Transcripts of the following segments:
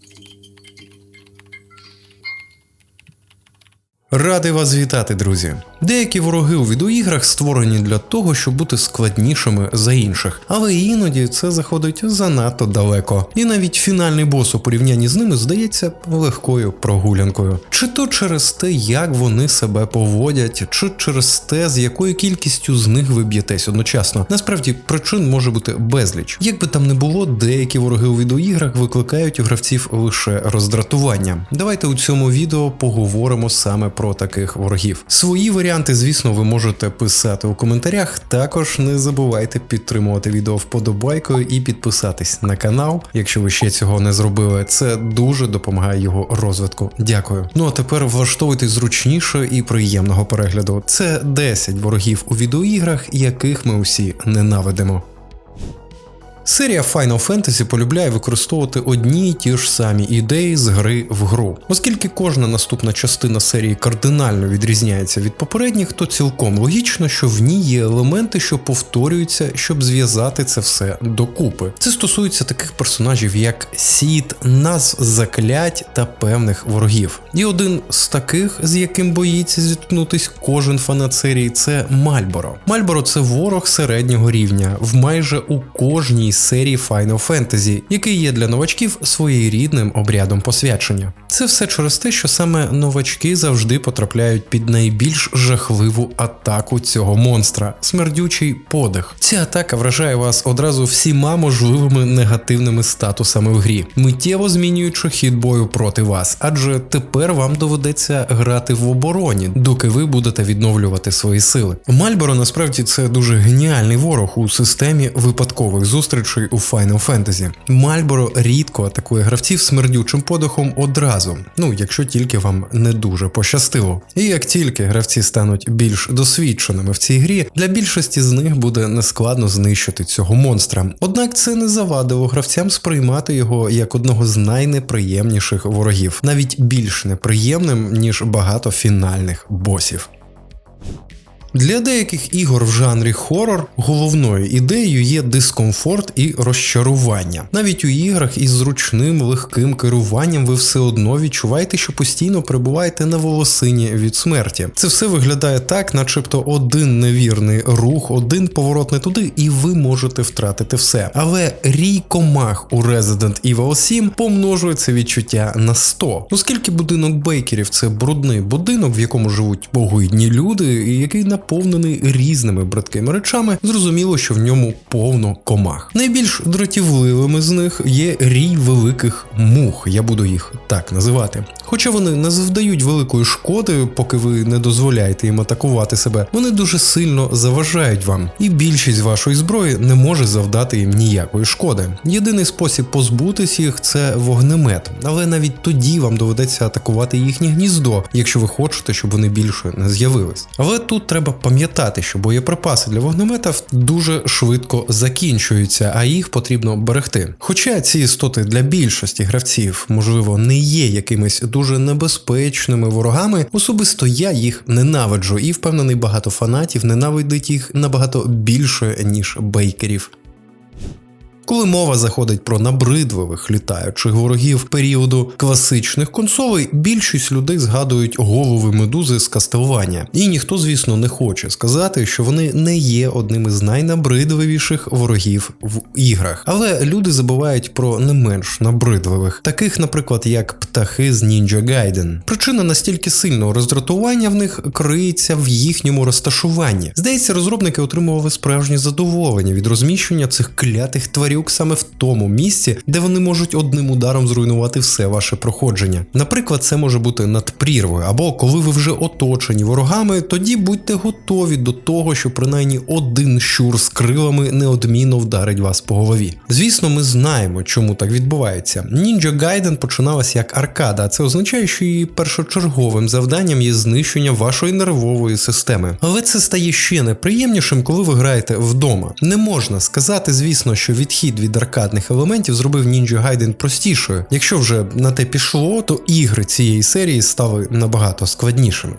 Thank you. Радий вас вітати, друзі. Деякі вороги у відеоіграх створені для того, щоб бути складнішими за інших, але іноді це заходить занадто далеко. І навіть фінальний бос у порівнянні з ними здається легкою прогулянкою. Чи то через те, як вони себе поводять, чи через те, з якою кількістю з них ви б'єтесь одночасно. Насправді причин може бути безліч. Як би там не було, деякі вороги у відеоіграх викликають у гравців лише роздратування. Давайте у цьому відео поговоримо саме про таких ворогів. Свої варіанти, звісно, ви можете писати у коментарях. Також не забувайте підтримувати відео вподобайкою і підписатись на канал, якщо ви ще цього не зробили. Це дуже допомагає його розвитку. Дякую. Ну а тепер влаштовуйтесь зручніше і приємного перегляду. Це 10 ворогів у відеоіграх, яких ми усі ненавидимо. Серія Final Fantasy полюбляє використовувати одні й ті ж самі ідеї з гри в гру. Оскільки кожна наступна частина серії кардинально відрізняється від попередніх, то цілком логічно, що в ній є елементи, що повторюються, щоб зв'язати це все докупи. Це стосується таких персонажів, як Сід, назв заклять та певних ворогів. І один з таких, з яким боїться зіткнутись кожен фанат серії, це Мальборо. Мальборо це ворог середнього рівня в майже у кожній серії Final Fantasy, який є для новачків своєрідним обрядом посвячення. Це все через те, що саме новачки завжди потрапляють під найбільш жахливу атаку цього монстра смердючий подих. Ця атака вражає вас одразу всіма можливими негативними статусами в грі, миттєво змінюючи хід бою проти вас, адже тепер вам доведеться грати в обороні, доки ви будете відновлювати свої сили. Мальборо насправді це дуже геніальний ворог у системі випадкових зустрічей у Final Fantasy. Мальборо рідко атакує гравців смердючим подихом одразу, ну якщо тільки вам не дуже пощастило. І як тільки гравці стануть більш досвідченими в цій грі, для більшості з них буде нескладно знищити цього монстра. Однак це не завадило гравцям сприймати його як одного з найнеприємніших ворогів, навіть більш неприємним ніж багато фінальних босів. Для деяких ігор в жанрі хорор головною ідеєю є дискомфорт і розчарування. Навіть у іграх із зручним легким керуванням ви все одно відчуваєте, що постійно перебуваєте на волосині від смерті. Це все виглядає так, начебто один невірний рух, один поворот не туди, і ви можете втратити все. Але рій комах у Resident Evil 7 помножує це відчуття на 100. Оскільки будинок бейкерів це брудний будинок, в якому живуть погидні люди, і який на наповнений різними бридкими речами, зрозуміло, що в ньому повно комах. Найбільш дратівливими з них є рій великих мух, я буду їх так називати. Хоча вони не завдають великої шкоди, поки ви не дозволяєте їм атакувати себе, вони дуже сильно заважають вам, і більшість вашої зброї не може завдати їм ніякої шкоди. Єдиний спосіб позбутись їх це вогнемет, але навіть тоді вам доведеться атакувати їхнє гніздо, якщо ви хочете, щоб вони більше не з'явились. Але тут треба пам'ятати, що боєприпаси для вогнемета дуже швидко закінчуються, а їх потрібно берегти. Хоча ці істоти для більшості гравців, можливо, не є якимись дуже небезпечними ворогами, особисто я їх ненавиджу і впевнений, багато фанатів ненавидить їх набагато більше, ніж бейкерів. Коли мова заходить про набридливих літаючих ворогів періоду класичних консолей, більшість людей згадують голови медузи з кастелування. І ніхто, звісно, не хоче сказати, що вони не є одним із найнабридливіших ворогів в іграх. Але люди забувають про не менш набридливих, таких, наприклад, як птахи з Ninja Gaiden. Причина настільки сильного роздратування в них криється в їхньому розташуванні. Здається, розробники отримували справжнє задоволення від розміщення цих клятих тварів саме в тому місці, де вони можуть одним ударом зруйнувати все ваше проходження. Наприклад, це може бути над прірвою, або коли ви вже оточені ворогами, тоді будьте готові до того, що принаймні один щур з крилами неодмінно вдарить вас по голові. Звісно, ми знаємо, чому так відбувається. Ninja Gaiden починалася як аркада, а це означає, що її першочерговим завданням є знищення вашої нервової системи. Але це стає ще неприємнішим, коли ви граєте вдома. Не можна сказати, звісно, що відхід від аркадних елементів зробив Ninja Gaiden простішою. Якщо вже на те пішло, то ігри цієї серії стали набагато складнішими.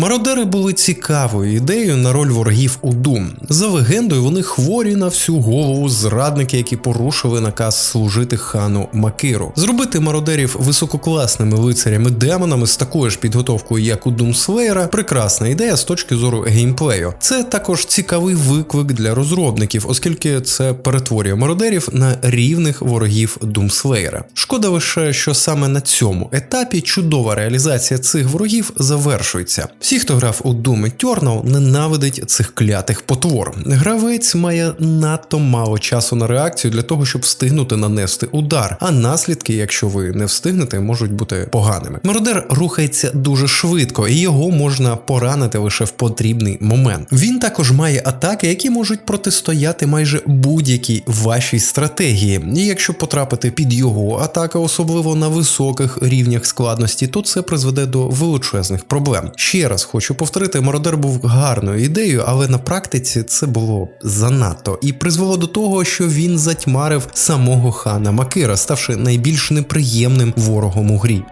Мародери були цікавою ідеєю на роль ворогів у Doom. За легендою, вони хворі на всю голову зрадники, які порушили наказ служити хану Макиру. Зробити мародерів висококласними лицарями-демонами з такою ж підготовкою, як у Slayer, прекрасна ідея з точки зору геймплею. Це також цікавий виклик для розробників, оскільки це перетворює мародерів на рівних ворогів Slayer. Шкода лише, що саме на цьому етапі чудова реалізація цих ворогів завершується. Всі, хто грав у Doom Eternal, ненавидить цих клятих потвор. Гравець має надто мало часу на реакцію для того, щоб встигнути нанести удар, а наслідки, якщо ви не встигнете, можуть бути поганими. Мародер рухається дуже швидко, і його можна поранити лише в потрібний момент. Він також має атаки, які можуть протистояти майже будь-якій вашій стратегії. І якщо потрапити під його атаки, особливо на високих рівнях складності, то це призведе до величезних проблем. Ще раз хочу повторити, мародер був гарною ідеєю, але на практиці це було занадто і призвело до того, що він затьмарив самого хана Макира, ставши найбільш неприємним ворогом у грі.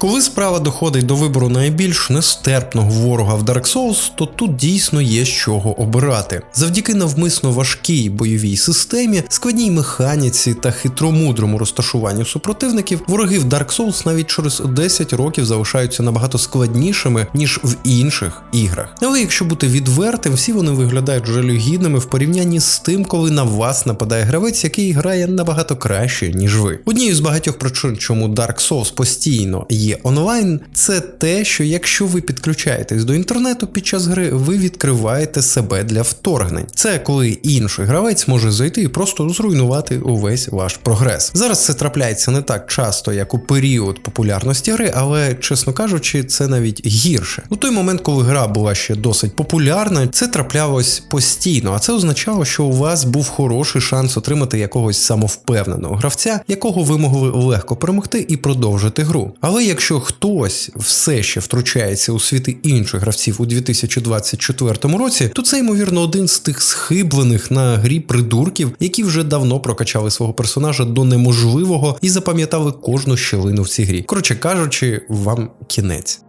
Коли справа доходить до вибору найбільш нестерпного ворога в Dark Souls, то тут дійсно є з чого обирати. Завдяки навмисно важкій бойовій системі, складній механіці та хитромудрому розташуванню супротивників, вороги в Dark Souls навіть через 10 років залишаються набагато складнішими, ніж в інших іграх. Але якщо бути відвертим, всі вони виглядають жалюгідними в порівнянні з тим, коли на вас нападає гравець, який грає набагато краще, ніж ви. Однією з багатьох причин, чому Dark Souls постійно є онлайн, це те, що якщо ви підключаєтесь до інтернету під час гри, ви відкриваєте себе для вторгнень. Це коли інший гравець може зайти і просто зруйнувати увесь ваш прогрес. Зараз це трапляється не так часто, як у період популярності гри, але чесно кажучи, це навіть гірше. У той момент, коли гра була ще досить популярна, це траплялось постійно, а це означало, що у вас був хороший шанс отримати якогось самовпевненого гравця, якого ви могли легко перемогти і продовжити гру. Але як якщо хтось все ще втручається у світи інших гравців у 2024 році, то це ймовірно один з тих схиблених на грі придурків, які вже давно прокачали свого персонажа до неможливого і запам'ятали кожну щелину в цій грі. Коротше кажучи, вам кінець.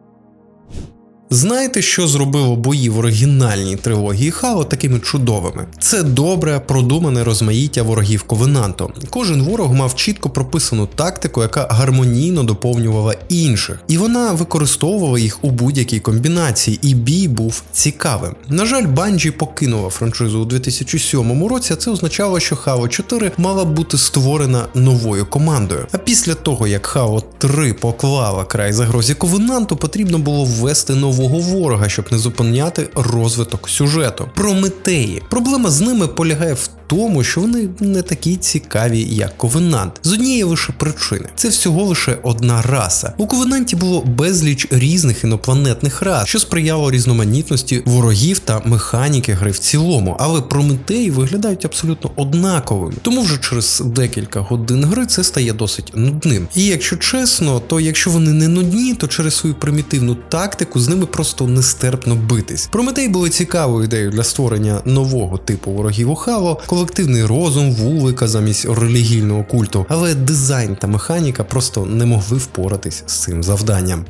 Знаєте, що зробило бої в оригінальній трилогії Хао такими чудовими? Це добре продумане розмаїття ворогів Ковенанту. Кожен ворог мав чітко прописану тактику, яка гармонійно доповнювала інших, і вона використовувала їх у будь-якій комбінації, і бій був цікавим. На жаль, Банджі покинула франшизу у 2007 році, а це означало, що Хао 4 мала бути створена новою командою. А після того, як Хао 3 поклала край загрозі Ковенанту, потрібно було ввести нову нового ворога, щоб не зупиняти розвиток сюжету. Прометеї. Проблема з ними полягає в тому, що вони не такі цікаві, як Ковенант. З однієї лише причини. Це всього лише одна раса. У Ковенанті було безліч різних інопланетних рас, що сприяло різноманітності ворогів та механіки гри в цілому, але Прометеї виглядають абсолютно однаковими. Тому вже через декілька годин гри це стає досить нудним. І якщо чесно, то якщо вони не нудні, то через свою примітивну тактику з ними просто нестерпно битись. Прометей були цікавою ідеєю для створення нового типу ворогів у Хало, колективний розум, вулика замість релігійного культу, але дизайн та механіка просто не могли впоратись з цим завданням.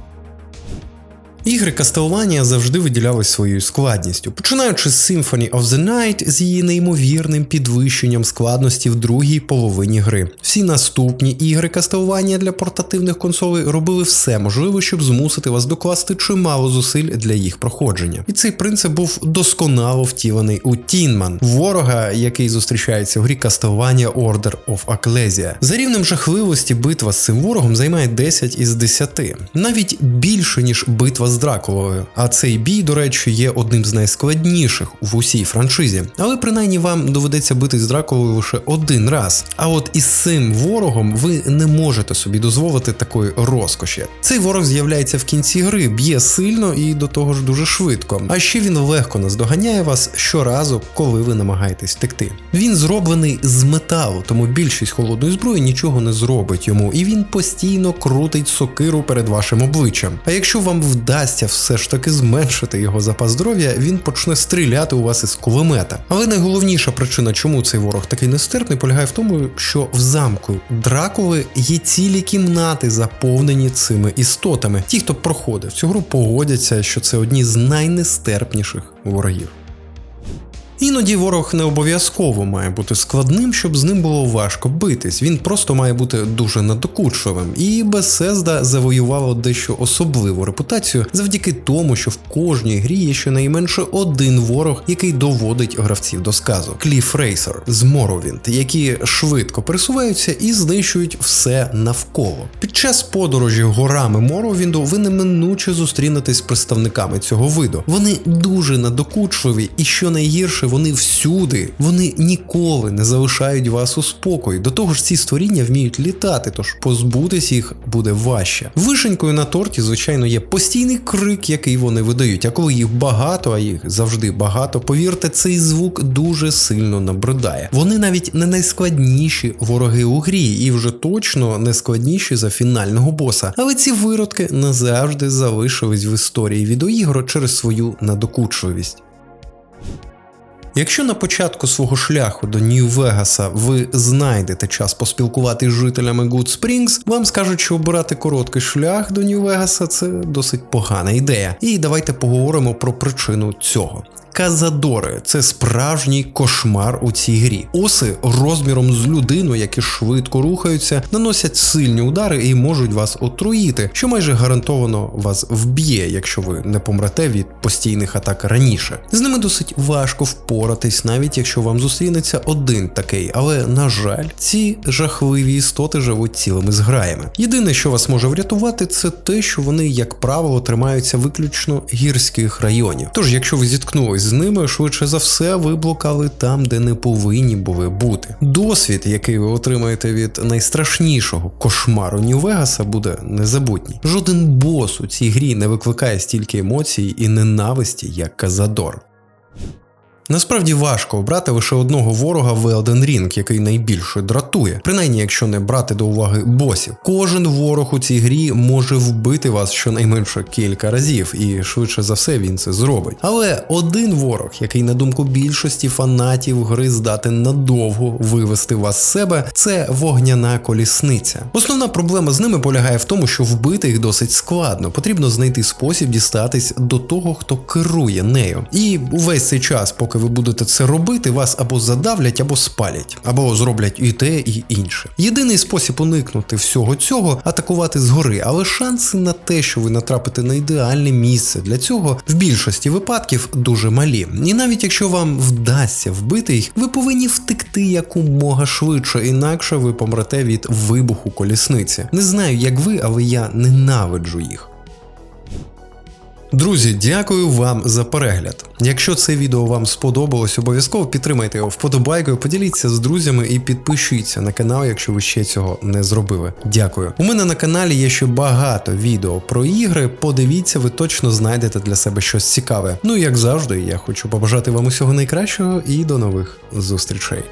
Ігри Castlevania завжди виділялись своєю складністю, починаючи з Symphony of the Night з її неймовірним підвищенням складності в другій половині гри. Всі наступні ігри Castlevania для портативних консолей робили все можливе, щоб змусити вас докласти чимало зусиль для їх проходження. І цей принцип був досконало втілений у Тінман, ворога, який зустрічається в грі Castlevania Order of Ecclesia. За рівнем жахливості битва з цим ворогом займає 10 із 10, навіть більше ніж битва з Дракулою. А цей бій, до речі, є одним з найскладніших в усій франшизі. Але принаймні вам доведеться бити з Дракулою лише один раз. А от із цим ворогом ви не можете собі дозволити такої розкоші. Цей ворог з'являється в кінці гри, б'є сильно і до того ж дуже швидко. А ще він легко наздоганяє вас щоразу, коли ви намагаєтесь втекти. Він зроблений з металу, тому більшість холодної зброї нічого не зробить йому, і він постійно крутить сокиру перед вашим обличчям. А якщо вам вдасться вдасться все ж таки зменшити його запас здоров'я, він почне стріляти у вас із кулемета. Але найголовніша причина, чому цей ворог такий нестерпний, полягає в тому, що в замку Дракули є цілі кімнати, заповнені цими істотами. Ті, хто проходив цю гру, погодяться, що це одні з найнестерпніших ворогів. Іноді ворог не обов'язково має бути складним, щоб з ним було важко битись. Він просто має бути дуже надокучливим. І Bethesda завоювала дещо особливу репутацію завдяки тому, що в кожній грі є щонайменше один ворог, який доводить гравців до сказу. Кліф Рейсер з Morrowind, які швидко пересуваються і знищують все навколо. Під час подорожі горами Morrowindu ви неминуче зустрінетесь з представниками цього виду. Вони дуже надокучливі, і що найгірше, вони всюди, вони ніколи не залишають вас у спокої. До того ж, ці створіння вміють літати, тож позбутись їх буде важче. Вишенькою на торті, звичайно, є постійний крик, який вони видають. А коли їх багато, а їх завжди багато, повірте, цей звук дуже сильно набридає. Вони навіть не найскладніші вороги у грі, і вже точно не складніші за фінального боса. Але ці виродки назавжди залишились в історії відеоігр через свою надокучливість. Якщо на початку свого шляху до Нью-Вегаса ви знайдете час поспілкувати з жителями Good Springs, вам скажуть, що обирати короткий шлях до Нью-Вегаса це досить погана ідея. І давайте поговоримо про причину цього. Казадори це справжній кошмар у цій грі. Оси розміром з людину, які швидко рухаються, наносять сильні удари і можуть вас отруїти, що майже гарантовано вас вб'є, якщо ви не помрете від постійних атак раніше. З ними досить важко впоратись, навіть якщо вам зустрінеться один такий, але на жаль, ці жахливі істоти живуть цілими зграями. Єдине, що вас може врятувати, це те, що вони, як правило, тримаються виключно гірських районів. Тож, якщо ви зіткнулись з ними, швидше за все, ви блукали там, де не повинні були бути. Досвід, який ви отримаєте від найстрашнішого кошмару Нью-Вегаса, буде незабутній. Жоден бос у цій грі не викликає стільки емоцій і ненависті, як Казадор. Насправді важко обрати лише одного ворога в Elden Ring, який найбільше дратує, принаймні якщо не брати до уваги босів. Кожен ворог у цій грі може вбити вас щонайменше кілька разів, і швидше за все він це зробить. Але один ворог, який на думку більшості фанатів гри здатен надовго вивести вас з себе, це вогняна колісниця. Основна проблема з ними полягає в тому, що вбити їх досить складно. Потрібно знайти спосіб дістатись до того, хто керує нею. І увесь цей час, поки ви будете це робити, вас або задавлять, або спалять, або зроблять і те, і інше. Єдиний спосіб уникнути всього цього атакувати згори, але шанси на те, що ви натрапите на ідеальне місце для цього, в більшості випадків дуже малі. І навіть якщо вам вдасться вбити їх, ви повинні втекти якомога швидше, інакше ви помрете від вибуху колісниці. Не знаю, як ви, але я ненавиджу їх. Друзі, дякую вам за перегляд. Якщо це відео вам сподобалось, обов'язково підтримайте його вподобайкою, поділіться з друзями і підпишіться на канал, якщо ви ще цього не зробили. Дякую. У мене на каналі є ще багато відео про ігри. Подивіться, ви точно знайдете для себе щось цікаве. Ну як завжди, я хочу побажати вам усього найкращого і до нових зустрічей.